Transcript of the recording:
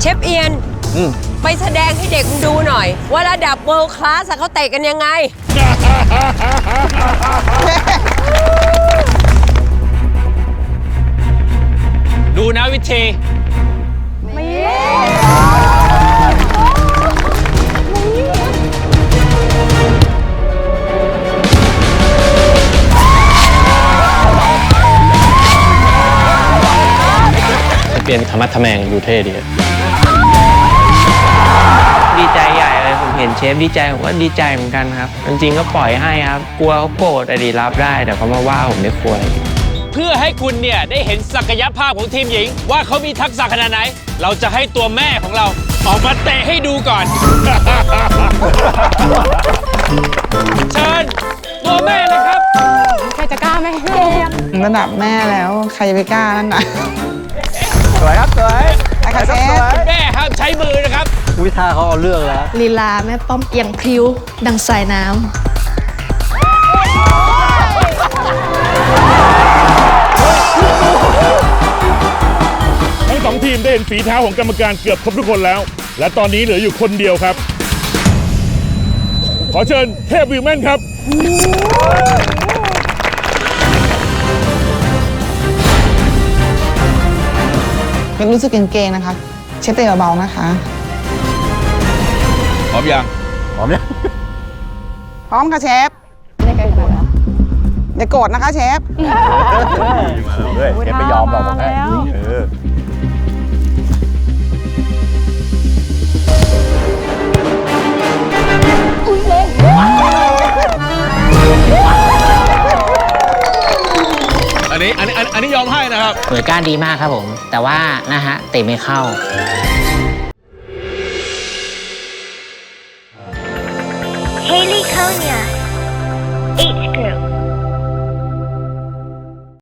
เชฟเอียน อืม ไปแสดงให้เด็กมันดูหน่อย ว่าระดับเวิลด์คลาสเขาเตะกันยังไง ดูนะวิธีเปลี่ยนธรรมะทแมงดูเท่ดีดี เลยผมเห็นเชฟดีใจผมก็ดีใจเหมือนกันครับจริงๆก็ปล่อยให้ครับ กลัวเขาโกรธอะดีรับได้แต่เขามาว่าผมในครัวเพื่อให้คุณเนี่ยได้เห็นศักยภาพของทีมหญิง ว่าเขามีทักษะขนาดไหน เราจะให้ตัวแม่ของเรา ออกมาเตะให้ดูก่อน เชิญตัวแม่เลยครับระดับแม่แล้วใครจะไปกล้านั่นน่ะสวยครับสวยไปค่ะเช วิธาเขาเอาเรื่องแล้ว ลีลาแม่ป้อมเอียงพริ้ว ดังสายน้ำทั้งสองทีมได้เห็นฝีเท้าของกรรมการเกือบครบทุกคนแล้ว และตอนนี้เหลืออยู่คนเดียวครับ ขอเชิญเทพวิวแมนครับ เป็นรู้สึกเก่งๆนะคะ เชฟเตะเบาๆนะคะ พร้อมยังพร้อมยังพร้อมค่ะเชฟอย่าโกรธนะคะเชฟด้วยเชฟไม่ยอมหรอกบอกให้เอออันนี้อันนี้อันนี้ยอมให้นะครับหน่วยก้านดีมากครับผม แต่ว่านะฮะเตะไม่เข้า Haley Konya.